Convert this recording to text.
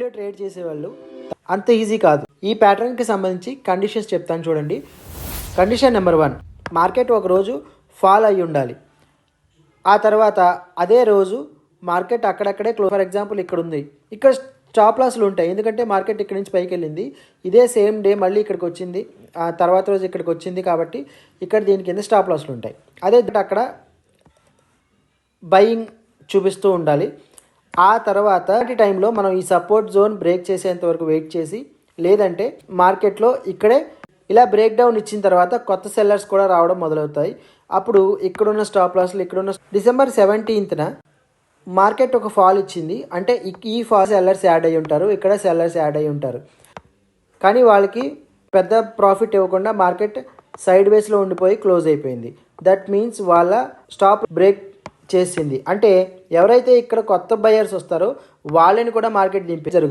లో ట్రేడ్ చేసేవాళ్ళు. అంత ఈజీ కాదు. ఈ ప్యాటర్న్కి సంబంధించి కండిషన్స్ చెప్తాను చూడండి. కండిషన్ నెంబర్ వన్ మార్కెట్ ఒక రోజు ఫాల్ అయి ఉండాలి. ఆ తర్వాత అదే రోజు మార్కెట్ అక్కడక్కడే క్లో ఫర్ ఎగ్జాంపుల్ ఇక్కడ ఉంది. ఇక్కడ స్టాప్ లాస్లు ఉంటాయి. ఎందుకంటే మార్కెట్ ఇక్కడ నుంచి పైకి వెళ్ళింది. ఇదే సేమ్ డే మళ్ళీ ఇక్కడికి వచ్చింది. ఆ తర్వాత రోజు ఇక్కడికి వచ్చింది కాబట్టి ఇక్కడ దీని కింద స్టాప్ లాస్లు ఉంటాయి. అదే అక్కడ బయింగ్ చూపిస్తూ ఉండాలి. ఆ తర్వాత టైంలో మనం ఈ సపోర్ట్ జోన్ బ్రేక్ చేసేంత వరకు వెయిట్ చేసి లేదంటే మార్కెట్లో ఇక్కడే ఇలా బ్రేక్ డౌన్ ఇచ్చిన తర్వాత కొత్త సెల్లర్స్ కూడా రావడం మొదలవుతాయి. అప్పుడు ఇక్కడున్న స్టాప్ లాస్లు ఇక్కడున్న డిసెంబర్ సెవెంటీన్త్న మార్కెట్ ఒక ఫాల్ ఇచ్చింది. అంటే ఈ- ఈ ఫాల్ సెల్లర్స్ యాడ్ అయి ఉంటారు ఇక్కడ సెల్లర్స్ యాడ్ అయి ఉంటారు. కానీ వాళ్ళకి పెద్ద ప్రాఫిట్ ఇవ్వకుండా మార్కెట్ సైడ్ వేస్లో ఉండిపోయి క్లోజ్ అయిపోయింది. దట్ మీన్స్ వాళ్ళ స్టాప్ బ్రేక్ చేసింది. అంటే ఎవరైతే ఇక్కడ కొత్త బయర్స్ వస్తారో వాళ్ళని కూడా మార్కెట్ దింపే జరుగుతుంది